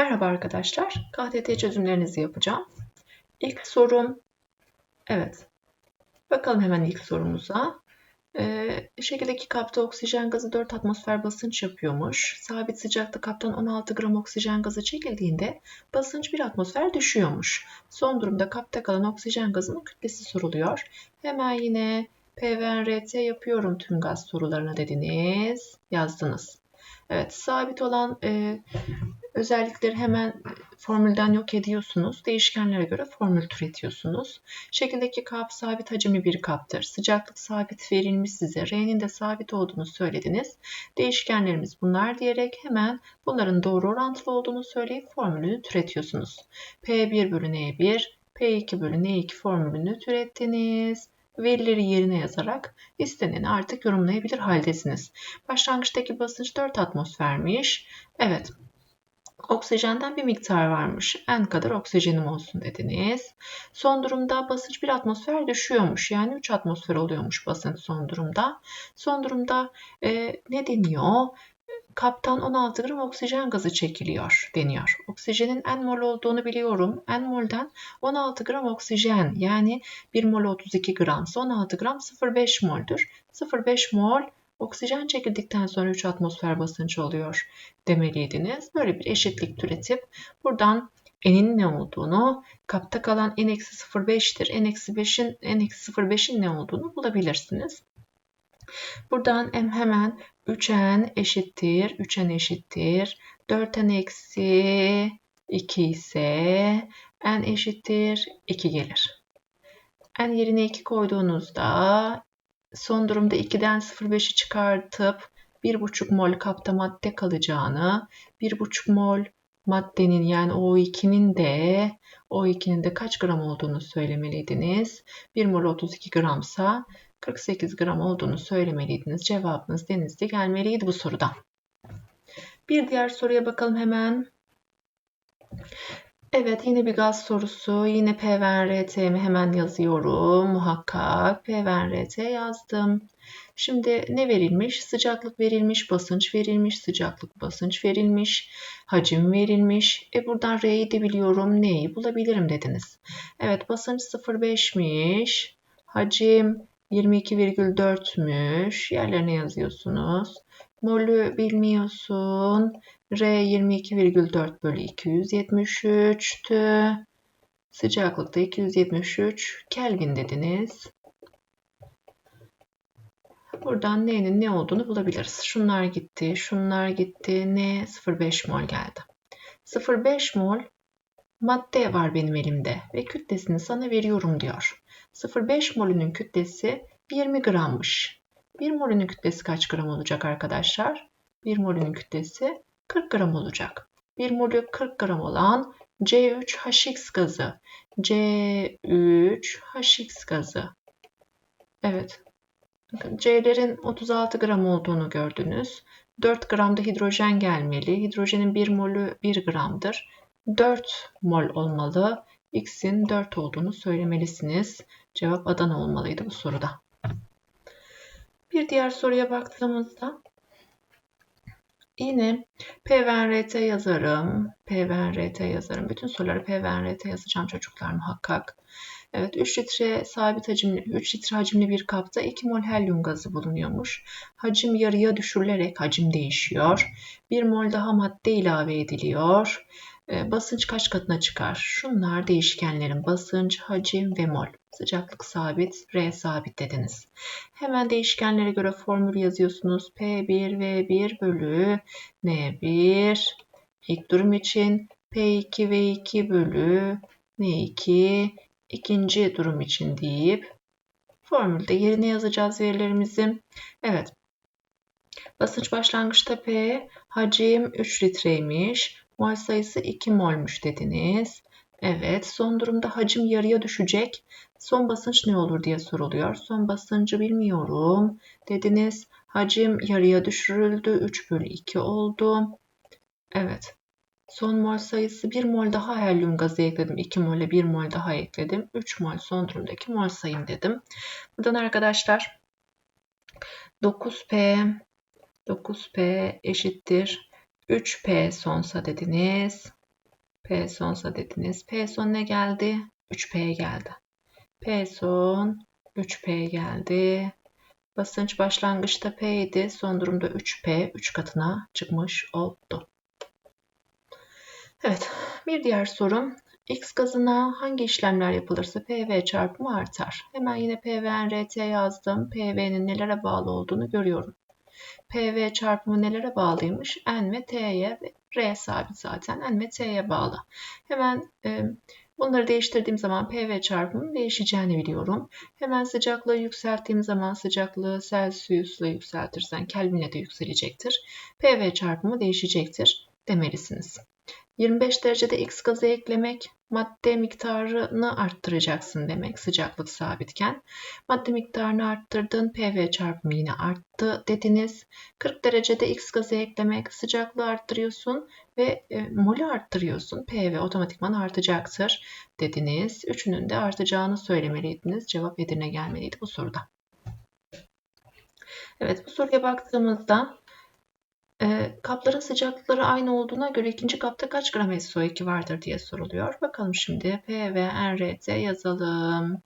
Merhaba arkadaşlar. KTT çözümlerinizi yapacağım. İlk sorum, evet. Bakalım hemen ilk sorumuza. Ee, şekildeki kapta oksijen gazı 4 atmosfer basınç yapıyormuş. Sabit sıcakta kaptan 16 gram oksijen gazı çekildiğinde basınç 1 atmosfer düşüyormuş. Son durumda kapta kalan oksijen gazının kütlesi soruluyor. Hemen yine PVNRT yapıyorum tüm gaz sorularına dediniz, yazdınız. Evet, sabit olan e, özellikleri hemen formülden yok ediyorsunuz. Değişkenlere göre formül türetiyorsunuz. Şekildeki kap sabit hacimli bir kaptır. Sıcaklık sabit verilmiş size. R'nin de sabit olduğunu söylediniz. Değişkenlerimiz bunlar diyerek hemen bunların doğru orantılı olduğunu söyleyip formülünü türetiyorsunuz. P1 bölü N1, P2 bölü N2 formülünü türettiniz verileri yerine yazarak isteneni artık yorumlayabilir haldesiniz. Başlangıçtaki basınç 4 atmosfermiş. Evet, Oksijenden bir miktar varmış. N kadar oksijenim olsun dediniz. Son durumda basınç 1 atmosfer düşüyormuş. Yani 3 atmosfer oluyormuş basınç son durumda. Son durumda e, ne deniyor? Kaptan 16 gram oksijen gazı çekiliyor deniyor. Oksijenin n mol olduğunu biliyorum. N molden 16 gram oksijen yani 1 mol 32 gram 16 gram 0,5 mol'dür. 0,5 mol oksijen çekildikten sonra 3 atmosfer basıncı oluyor demeliydiniz. Böyle bir eşitlik türetip buradan n'in ne olduğunu, kapta kalan n-0,5'tir. n-5'in n-0,5'in ne olduğunu bulabilirsiniz. Buradan hemen 3n eşittir, 3n eşittir, 4n eksi 2 ise n eşittir 2 gelir. n yerine 2 koyduğunuzda son durumda 2'den 0,5'i çıkartıp 1,5 mol kapta madde kalacağını, 1,5 mol maddenin yani O2'nin de O2'nin de kaç gram olduğunu söylemeliydiniz. 1 mol 32 gramsa 48 gram olduğunu söylemeliydiniz. Cevabınız denizde gelmeliydi bu soruda. Bir diğer soruya bakalım hemen. Evet yine bir gaz sorusu. Yine PVNRT'mi hemen yazıyorum. Muhakkak PVNRT yazdım. Şimdi ne verilmiş? Sıcaklık verilmiş, basınç verilmiş, sıcaklık, basınç verilmiş, hacim verilmiş. E buradan R'yi de biliyorum, N'yi bulabilirim dediniz. Evet basınç 0,5'miş. Hacim 22,4'müş. Yerlerine yazıyorsunuz. Molü bilmiyorsun. R 22,4 bölü 273'tü. Sıcaklıkta 273 Kelvin dediniz. Buradan N'nin ne olduğunu bulabiliriz. Şunlar gitti, şunlar gitti. N 0,5 mol geldi. 0,5 mol madde var benim elimde ve kütlesini sana veriyorum diyor. 0,5 molünün kütlesi 20 grammış. 1 molünün kütlesi kaç gram olacak arkadaşlar? 1 molünün kütlesi 40 gram olacak. 1 molü 40 gram olan C3H6 gazı. C3H6 gazı. Evet. C'lerin 36 gram olduğunu gördünüz. 4 gramda hidrojen gelmeli. Hidrojenin 1 molü 1 gramdır. 4 mol olmalı. X'in 4 olduğunu söylemelisiniz. Cevap Adana olmalıydı bu soruda. Bir diğer soruya baktığımızda yine PVNRT yazarım. PVNRT yazarım. Bütün soruları PVNRT yazacağım çocuklar muhakkak. Evet 3 litre sabit hacimli 3 litre hacimli bir kapta 2 mol helyum gazı bulunuyormuş. Hacim yarıya düşürülerek hacim değişiyor. 1 mol daha madde ilave ediliyor. Ee, basınç kaç katına çıkar? Şunlar değişkenlerin basınç, hacim ve mol. Sıcaklık sabit, R sabit dediniz. Hemen değişkenlere göre formül yazıyorsunuz. P1 V1 bölü N1 ilk durum için P2 V2 bölü N2 ikinci durum için deyip formülde yerine yazacağız verilerimizi. Evet. Basınç başlangıçta P, hacim 3 litreymiş. Mol sayısı 2 molmuş dediniz. Evet, son durumda hacim yarıya düşecek. Son basınç ne olur diye soruluyor. Son basıncı bilmiyorum dediniz. Hacim yarıya düşürüldü. 3 bölü 2 oldu. Evet. Son mol sayısı 1 mol daha helyum gazı ekledim. 2 mole 1 mol daha ekledim. 3 mol son durumdaki mol sayım dedim. Buradan arkadaşlar 9P 9P eşittir 3P sonsa dediniz. P sonsa dediniz. P son ne geldi? 3P geldi. P son 3P geldi. Basınç başlangıçta P idi. Son durumda 3P 3 katına çıkmış oldu. Evet, bir diğer sorum. X gazına hangi işlemler yapılırsa PV çarpımı artar. Hemen yine PV'n RT yazdım. PV'nin nelere bağlı olduğunu görüyorum. PV çarpımı nelere bağlıymış? N ve T'ye R sabit zaten. N ve T'ye bağlı. Hemen e, bunları değiştirdiğim zaman PV çarpımının değişeceğini biliyorum. Hemen sıcaklığı yükselttiğim zaman sıcaklığı Celsius'la yükseltirsen Kelvin'e de yükselecektir. PV çarpımı değişecektir demelisiniz. 25 derecede X gazı eklemek madde miktarını arttıracaksın demek sıcaklık sabitken. Madde miktarını arttırdın PV çarpımı yine arttı dediniz. 40 derecede X gazı eklemek sıcaklığı arttırıyorsun ve e, molü arttırıyorsun. PV otomatikman artacaktır dediniz. Üçünün de artacağını söylemeliydiniz. Cevap Edirne gelmeliydi bu soruda. Evet bu soruya baktığımızda e, kapların sıcaklıkları aynı olduğuna göre ikinci kapta kaç gram SO2 vardır diye soruluyor. Bakalım şimdi P ve NRT yazalım.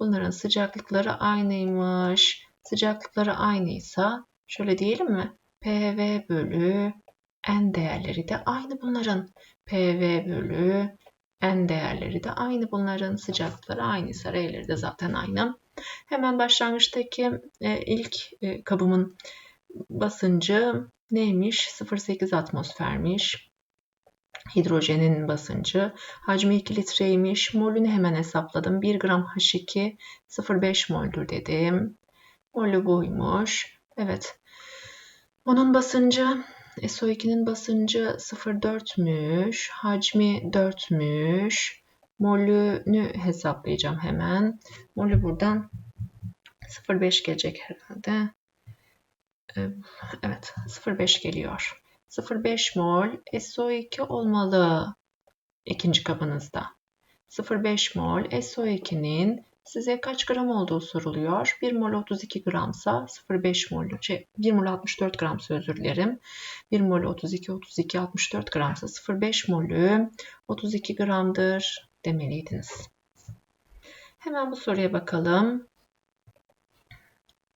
Bunların sıcaklıkları aynıymış. Sıcaklıkları aynıysa şöyle diyelim mi? PV bölü N değerleri de aynı bunların. PV bölü N değerleri de aynı bunların. Sıcaklıkları aynıysa R'leri de zaten aynı. Hemen başlangıçtaki e, ilk e, kabımın basıncı neymiş? 0,8 atmosfermiş. Hidrojenin basıncı. Hacmi 2 litreymiş. Molünü hemen hesapladım. 1 gram H2 0,5 moldür dedim. Molü buymuş. Evet. Onun basıncı SO2'nin basıncı 0,4'müş. Hacmi 4'müş. Molünü hesaplayacağım hemen. Molü buradan 0,5 gelecek herhalde. Evet 0,5 geliyor. 0,5 mol SO2 olmalı ikinci kabınızda. 0,5 mol SO2'nin size kaç gram olduğu soruluyor. 1 mol 32 gramsa 0,5 mol, şey, 1 mol 64 gramsa özür dilerim. 1 mol 32, 32, 64 gramsa 0,5 molü 32 gramdır demeliydiniz. Hemen bu soruya bakalım.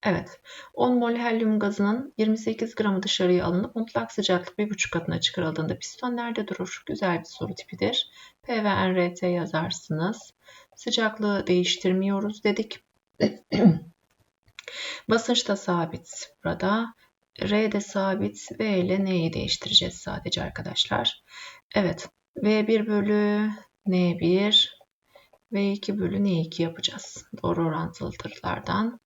Evet, 10 mol helyum gazının 28 gramı dışarıya alınıp mutlak sıcaklık 1,5 katına çıkarıldığında piston nerede durur? Güzel bir soru tipidir. P ve NRT yazarsınız. Sıcaklığı değiştirmiyoruz dedik. Basınç da sabit burada. R de sabit. V ile N'yi değiştireceğiz sadece arkadaşlar. Evet. V1 bölü N1 V2 bölü N2 yapacağız. Doğru orantılıdırlardan.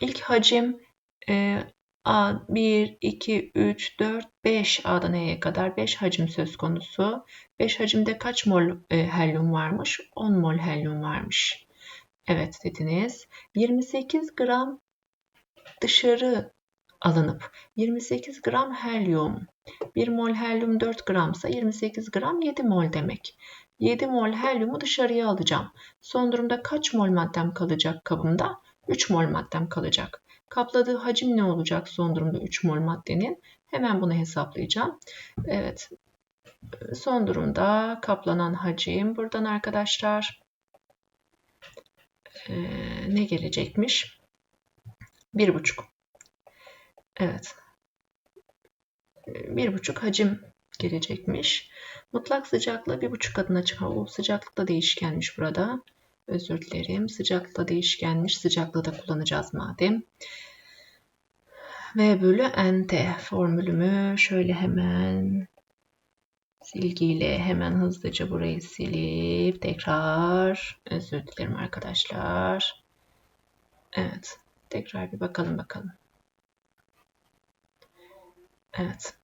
İlk hacim e, A 1, 2, 3, 4, 5 A'dan E'ye kadar 5 hacim söz konusu. 5 hacimde kaç mol e, helyum varmış? 10 mol helyum varmış. Evet dediniz. 28 gram dışarı alınıp 28 gram helyum 1 mol helyum 4 gramsa 28 gram 7 mol demek. 7 mol helyumu dışarıya alacağım. Son durumda kaç mol maddem kalacak kabımda? 3 mol maddem kalacak. Kapladığı hacim ne olacak son durumda 3 mol maddenin? Hemen bunu hesaplayacağım. Evet. Son durumda kaplanan hacim buradan arkadaşlar ee, ne gelecekmiş? 1,5. Evet. 1,5 hacim gelecekmiş. Mutlak sıcaklığı 1,5 katına çıkar. O sıcaklık değişkenmiş burada. Özür dilerim. Sıcaklığı değişkenmiş. Sıcaklığı da kullanacağız madem. V bölü NT formülümü şöyle hemen silgiyle hemen hızlıca burayı silip tekrar özür dilerim arkadaşlar. Evet. Tekrar bir bakalım bakalım. Evet.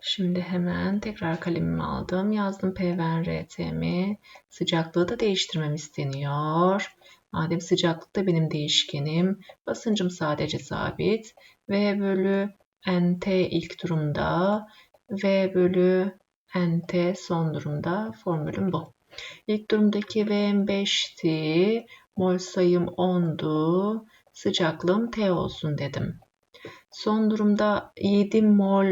Şimdi hemen tekrar kalemimi aldım. Yazdım PVNRT'mi. Sıcaklığı da değiştirmem isteniyor. Madem sıcaklık da benim değişkenim. Basıncım sadece sabit. V bölü NT ilk durumda. V bölü NT son durumda. Formülüm bu. İlk durumdaki V'm 5'ti. Mol sayım 10'du. Sıcaklığım T olsun dedim. Son durumda 7 mol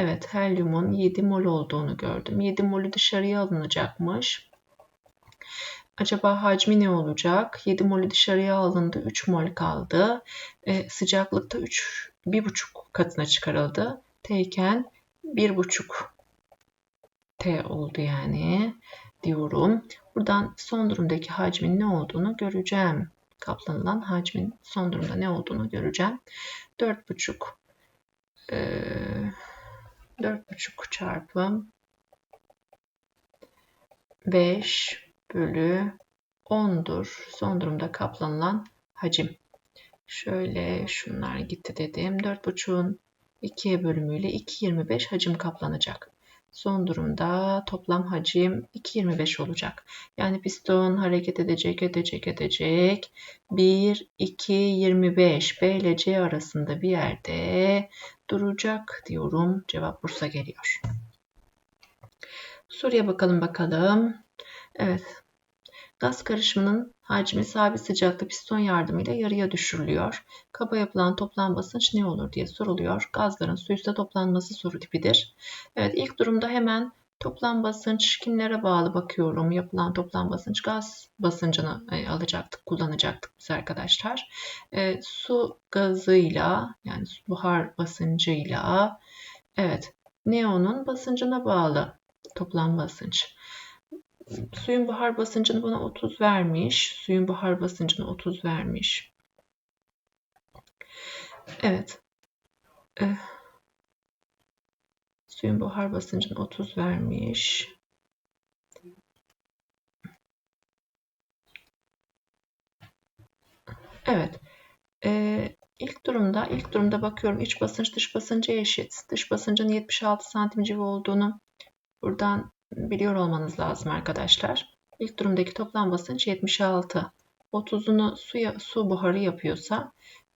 Evet, helyumun 7 mol olduğunu gördüm. 7 molü dışarıya alınacakmış. Acaba hacmi ne olacak? 7 molü dışarıya alındı. 3 mol kaldı. E, sıcaklıkta 3, 1,5 katına çıkarıldı. T iken 1,5 T oldu yani diyorum. Buradan son durumdaki hacmin ne olduğunu göreceğim. Kaplanılan hacmin son durumda ne olduğunu göreceğim. 4,5 e, 4,5 çarpı 5 bölü 10'dur. Son durumda kaplanılan hacim. Şöyle şunlar gitti dedim. 4,5'un 2'ye bölümüyle 2,25 hacim kaplanacak. Son durumda toplam hacim 2,25 olacak. Yani piston hareket edecek, edecek, edecek. 1, 2, 25 B ile C arasında bir yerde duracak diyorum. Cevap Bursa geliyor. Soruya bakalım bakalım. Evet. Gaz karışımının hacmi sabit sıcakta piston yardımıyla yarıya düşürülüyor. Kaba yapılan toplam basınç ne olur diye soruluyor. Gazların su üstte toplanması soru tipidir. Evet ilk durumda hemen toplam basınç kimlere bağlı bakıyorum. Yapılan toplam basınç gaz basıncını e, alacaktık, kullanacaktık biz arkadaşlar. E, su gazıyla yani buhar basıncıyla evet neonun basıncına bağlı toplam basınç. Suyun buhar basıncını bana 30 vermiş. Suyun buhar basıncını 30 vermiş. Evet. Ee, suyun buhar basıncını 30 vermiş. Evet. Ee, ilk durumda ilk durumda bakıyorum iç basınç dış basınca eşit. Dış basıncın 76 santim civa olduğunu buradan biliyor olmanız lazım arkadaşlar. İlk durumdaki toplam basınç 76. 30'unu suya, su buharı yapıyorsa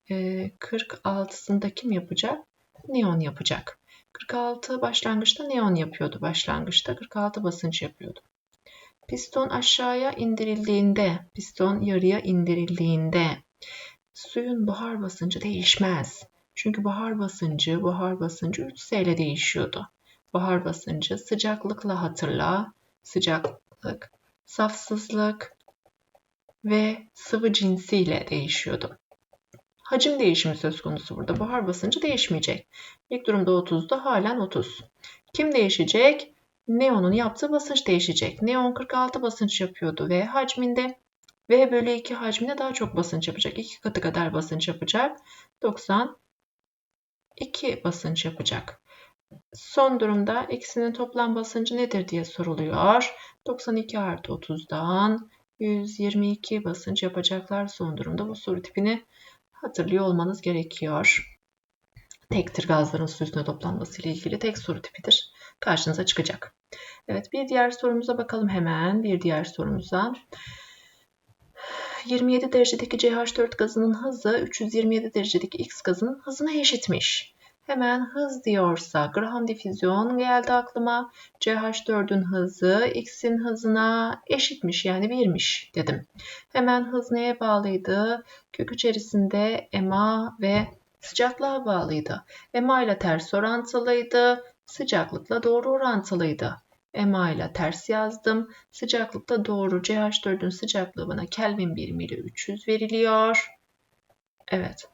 46'sında e, kim yapacak? Neon yapacak. 46 başlangıçta neon yapıyordu. Başlangıçta 46 basınç yapıyordu. Piston aşağıya indirildiğinde, piston yarıya indirildiğinde suyun buhar basıncı değişmez. Çünkü buhar basıncı, buhar basıncı 3S ile değişiyordu. Buhar basıncı sıcaklıkla hatırla. Sıcaklık, safsızlık ve sıvı cinsiyle değişiyordu. Hacim değişimi söz konusu burada. Buhar basıncı değişmeyecek. İlk durumda 30'da halen 30. Kim değişecek? Neon'un yaptığı basınç değişecek. Neon 46 basınç yapıyordu ve hacminde V bölü 2 hacminde daha çok basınç yapacak. 2 katı kadar basınç yapacak. 92 basınç yapacak. Son durumda ikisinin toplam basıncı nedir diye soruluyor. 92 artı 30'dan 122 basınç yapacaklar son durumda. Bu soru tipini hatırlıyor olmanız gerekiyor. Tektir gazların su üstüne toplanması ile ilgili tek soru tipidir. Karşınıza çıkacak. Evet bir diğer sorumuza bakalım hemen. Bir diğer sorumuza. 27 derecedeki CH4 gazının hızı 327 derecedeki X gazının hızına eşitmiş. Hemen hız diyorsa Graham difüzyon geldi aklıma. CH4'ün hızı X'in hızına eşitmiş yani birmiş dedim. Hemen hız neye bağlıydı? Kök içerisinde EMA ve sıcaklığa bağlıydı. EMA ile ters orantılıydı. Sıcaklıkla doğru orantılıydı. EMA ile ters yazdım. Sıcaklıkta doğru CH4'ün sıcaklığı bana Kelvin birimiyle 300 veriliyor. Evet.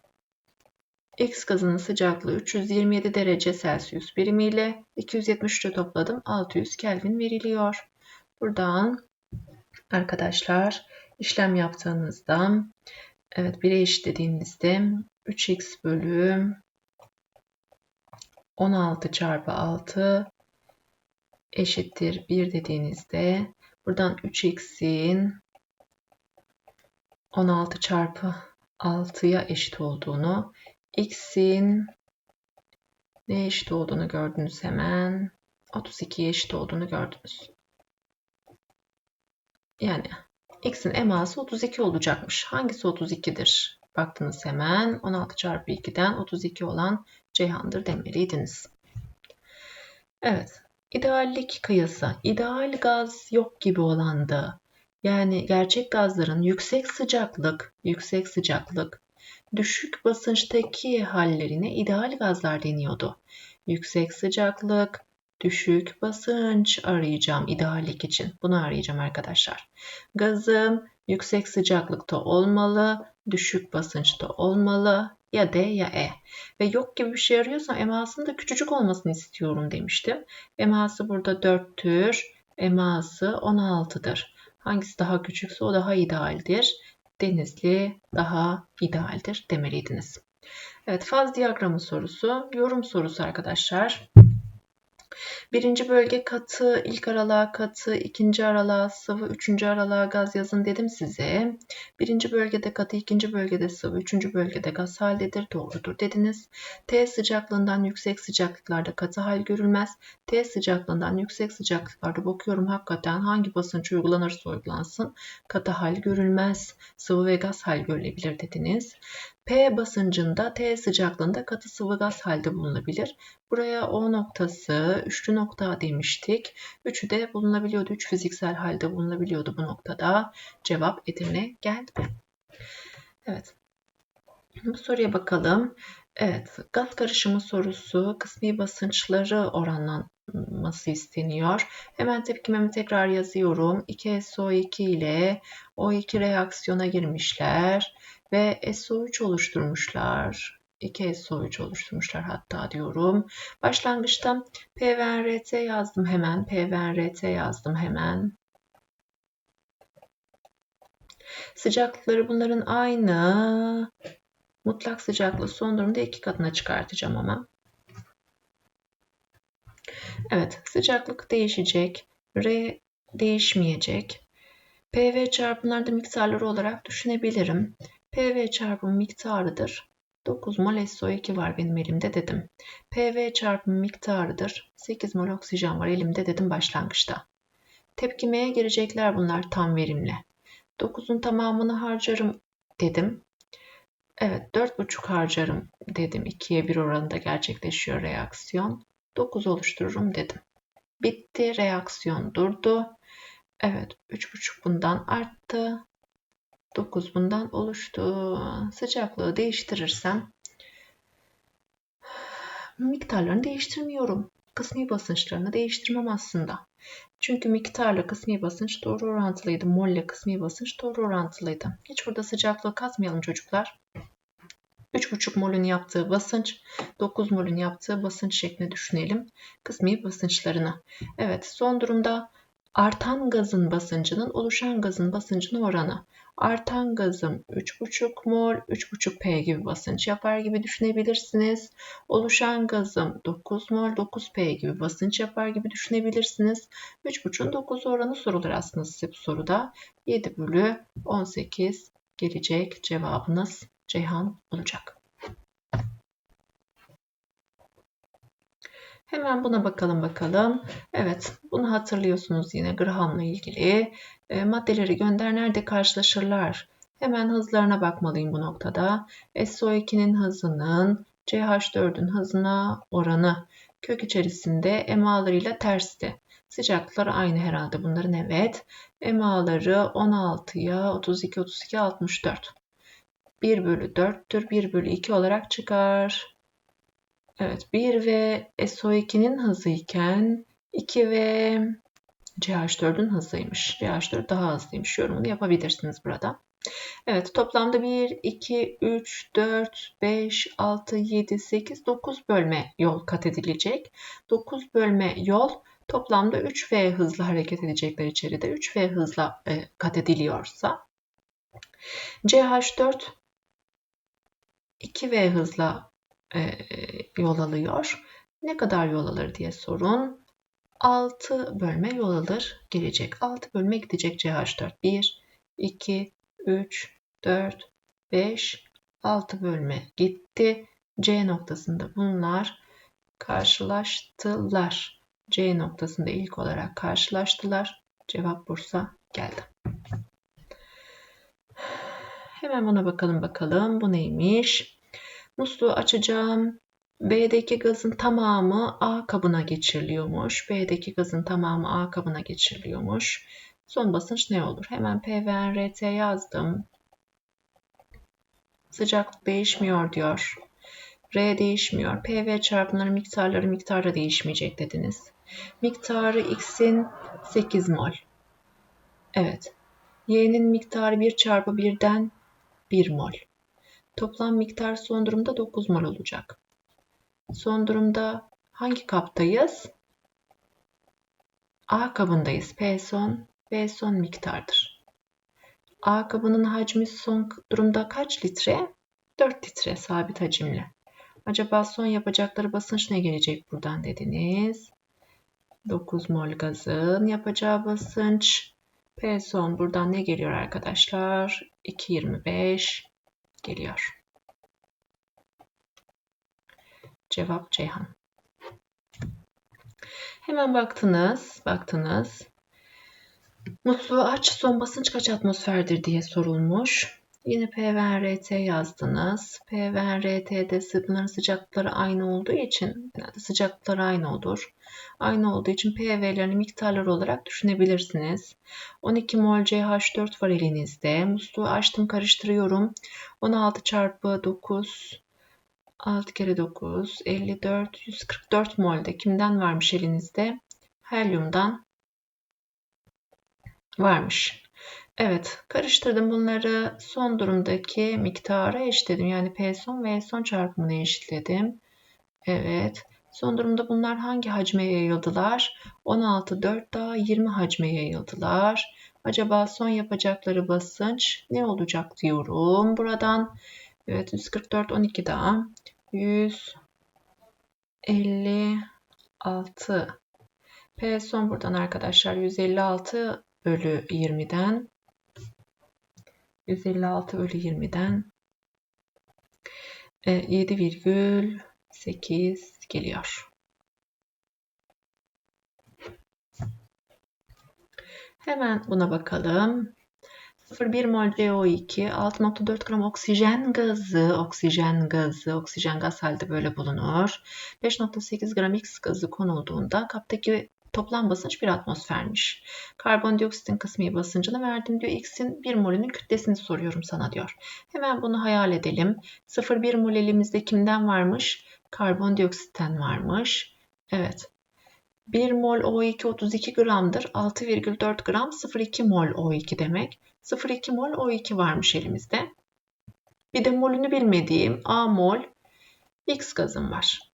X gazının sıcaklığı 327 derece Celsius birimiyle 273'e topladım. 600 Kelvin veriliyor. Buradan arkadaşlar işlem yaptığınızda evet 1'e eşitlediğinizde 3x bölü 16 çarpı 6 eşittir 1 dediğinizde buradan 3x'in 16 çarpı 6'ya eşit olduğunu x'in ne eşit olduğunu gördünüz hemen. 32'ye eşit olduğunu gördünüz. Yani x'in eması 32 olacakmış. Hangisi 32'dir? Baktınız hemen 16 çarpı 2'den 32 olan Ceyhan'dır demeliydiniz. Evet. İdeallik kıyası. İdeal gaz yok gibi olandı. Yani gerçek gazların yüksek sıcaklık, yüksek sıcaklık düşük basınçtaki hallerine ideal gazlar deniyordu. yüksek sıcaklık, düşük basınç arayacağım ideallik için. Bunu arayacağım arkadaşlar. Gazım yüksek sıcaklıkta olmalı, düşük basınçta olmalı ya D ya E. Ve yok gibi bir şey arıyorsam emasının da küçücük olmasını istiyorum demiştim. Eması burada 4'tür, eması 16'dır. Hangisi daha küçükse o daha idealdir. Denizli daha idealdir demeliydiniz. Evet faz diyagramı sorusu, yorum sorusu arkadaşlar. Birinci bölge katı, ilk aralığa katı, ikinci aralığa sıvı, üçüncü aralığa gaz yazın dedim size. Birinci bölgede katı, ikinci bölgede sıvı, üçüncü bölgede gaz haldedir. Doğrudur dediniz. T sıcaklığından yüksek sıcaklıklarda katı hal görülmez. T sıcaklığından yüksek sıcaklıklarda bakıyorum hakikaten hangi basınç uygulanırsa uygulansın katı hal görülmez. Sıvı ve gaz hal görülebilir dediniz. P basıncında T sıcaklığında katı sıvı gaz halde bulunabilir. Buraya O noktası, üçlü nokta demiştik. Üçü de bulunabiliyordu. Üç fiziksel halde bulunabiliyordu bu noktada. Cevap Edirne geldi. Evet. Bu soruya bakalım. Evet, gaz karışımı sorusu kısmi basınçları oranlanması isteniyor. Hemen tepkimemi tekrar yazıyorum. 2SO2 ile O2 reaksiyona girmişler ve SO3 oluşturmuşlar. 2 SO3 oluşturmuşlar hatta diyorum. Başlangıçta PVRT yazdım hemen. PVRT yazdım hemen. Sıcaklıkları bunların aynı. Mutlak sıcaklığı son durumda iki katına çıkartacağım ama. Evet sıcaklık değişecek. R değişmeyecek. PV çarpımları da miktarları olarak düşünebilirim. PV çarpım miktarıdır. 9 mol SO2 var benim elimde dedim. PV çarpım miktarıdır. 8 mol oksijen var elimde dedim başlangıçta. Tepkimeye girecekler bunlar tam verimli. 9'un tamamını harcarım dedim. Evet 4,5 harcarım dedim. 2'ye 1 oranında gerçekleşiyor reaksiyon. 9 oluştururum dedim. Bitti reaksiyon durdu. Evet 3,5 bundan arttı. 9 bundan oluştu. Sıcaklığı değiştirirsem miktarlarını değiştirmiyorum. Kısmi basınçlarını değiştirmem aslında. Çünkü miktarla kısmi basınç doğru orantılıydı. Mol ile kısmi basınç doğru orantılıydı. Hiç burada sıcaklığı katmayalım çocuklar. 3,5 molün yaptığı basınç, 9 molün yaptığı basınç şeklinde düşünelim. Kısmi basınçlarını. Evet son durumda artan gazın basıncının oluşan gazın basıncına oranı. Artan gazım 3,5 mol, 3,5 P gibi basınç yapar gibi düşünebilirsiniz. Oluşan gazım 9 mol, 9 P gibi basınç yapar gibi düşünebilirsiniz. 3,5'un 9 oranı sorulur aslında size bu soruda. 7 bölü 18 gelecek cevabınız Ceyhan olacak. Hemen buna bakalım bakalım. Evet bunu hatırlıyorsunuz yine Graham'la ilgili. E, maddeleri gönder nerede karşılaşırlar? Hemen hızlarına bakmalıyım bu noktada. SO2'nin hızının CH4'ün hızına oranı kök içerisinde emalarıyla tersti. Sıcaklıkları aynı herhalde bunların evet. Emaları 16'ya 32, 32, 64. 1 bölü 4'tür. 1 bölü 2 olarak çıkar. Evet 1 ve SO2'nin hızı iken 2 ve CH4'ün hızıymış. CH4 daha hızlıymış. Yorumunu yapabilirsiniz burada. Evet toplamda 1, 2, 3, 4, 5, 6, 7, 8, 9 bölme yol kat edilecek. 9 bölme yol toplamda 3V hızla hareket edecekler içeride. 3V hızla e, kat ediliyorsa CH4 2V hızla e, yol alıyor. Ne kadar yol alır diye sorun. 6 bölme yol alır gelecek. 6 bölme gidecek CH4. 1, 2, 3, 4, 5, 6 bölme gitti. C noktasında bunlar karşılaştılar. C noktasında ilk olarak karşılaştılar. Cevap Bursa geldi. Hemen buna bakalım bakalım. Bu neymiş? Musluğu açacağım. B'deki gazın tamamı A kabına geçiriliyormuş. B'deki gazın tamamı A kabına geçiriliyormuş. Son basınç ne olur? Hemen PVRT yazdım. Sıcaklık değişmiyor diyor. R değişmiyor. P ve çarpımların miktarları miktarla değişmeyecek dediniz. Miktarı X'in 8 mol. Evet. Y'nin miktarı 1 çarpı 1'den 1 mol. Toplam miktar son durumda 9 mol olacak. Son durumda hangi kaptayız? A kabındayız. P son, B son miktardır. A kabının hacmi son durumda kaç litre? 4 litre sabit hacimli. Acaba son yapacakları basınç ne gelecek buradan dediniz? 9 mol gazın yapacağı basınç. P son buradan ne geliyor arkadaşlar? 2.25 geliyor. Cevap Ceyhan. Hemen baktınız, baktınız. Musluğu aç, son basınç kaç atmosferdir diye sorulmuş. Yine P ve RT yazdınız. P ve RT'de bunların sıcaklıkları aynı olduğu için, genelde sıcaklıkları aynı olur. Aynı olduğu için PV'lerini miktarları olarak düşünebilirsiniz. 12 mol CH4 var elinizde. Musluğu açtım karıştırıyorum. 16 çarpı 9 6 kere 9 54 144 molde kimden varmış elinizde? Helyumdan varmış. Evet, karıştırdım bunları. Son durumdaki miktara eşitledim. Yani P son ve son çarpımını eşitledim. Evet. Son durumda bunlar hangi hacme yayıldılar? 16, 4 daha 20 hacme yayıldılar. Acaba son yapacakları basınç ne olacak diyorum. Buradan evet 144, 12 daha 156 P son buradan arkadaşlar 156 bölü 20'den 156 bölü 20'den 7,8 e, geliyor. Hemen buna bakalım. 0,1 mol CO2, 6,4 gram oksijen gazı, oksijen gazı, oksijen gaz halde böyle bulunur. 5,8 gram X gazı konulduğunda kaptaki Toplam basınç 1 atmosfermiş. Karbondioksitin kısmi basıncını verdim diyor. X'in 1 molünün kütlesini soruyorum sana diyor. Hemen bunu hayal edelim. 0,1 mol elimizde kimden varmış? Karbondioksitten varmış. Evet. 1 mol O2 32 gramdır. 6,4 gram 0,2 mol O2 demek. 0,2 mol O2 varmış elimizde. Bir de molünü bilmediğim A mol X gazım var.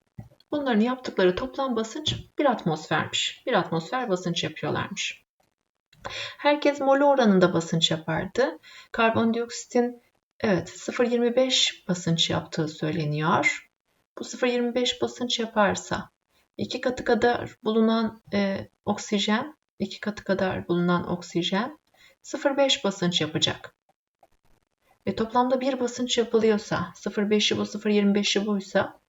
Bunların yaptıkları toplam basınç 1 atmosfermiş. 1 atmosfer basınç yapıyorlarmış. Herkes mol oranında basınç yapardı. Karbondioksitin evet 0.25 basınç yaptığı söyleniyor. Bu 0.25 basınç yaparsa iki katı kadar bulunan e, oksijen, iki katı kadar bulunan oksijen 0.5 basınç yapacak. Ve toplamda bir basınç yapılıyorsa 0.5'i bu 0.25'i buysa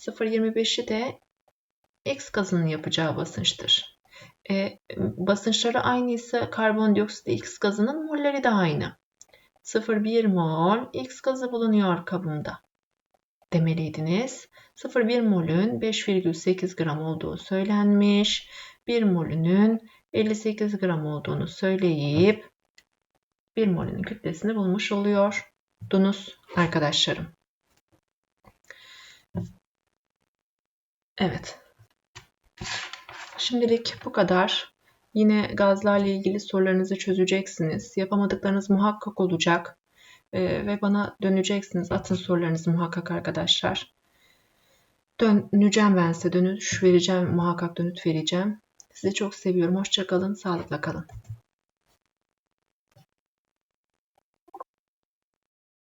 0.25'i de X gazının yapacağı basınçtır. E, basınçları aynıysa karbondioksit X gazının molleri de aynı. 0,1 mol X gazı bulunuyor kabımda demeliydiniz. 0,1 molün 5,8 gram olduğu söylenmiş. 1 molünün 58 gram olduğunu söyleyip 1 molünün kütlesini bulmuş oluyor. Dunuz arkadaşlarım. Evet. Şimdilik bu kadar. Yine gazlarla ilgili sorularınızı çözeceksiniz. Yapamadıklarınız muhakkak olacak. Ee, ve bana döneceksiniz. Atın sorularınızı muhakkak arkadaşlar. Döneceğim ben size. Dönüş vereceğim. Muhakkak dönüt vereceğim. Sizi çok seviyorum. Hoşçakalın. Sağlıkla kalın.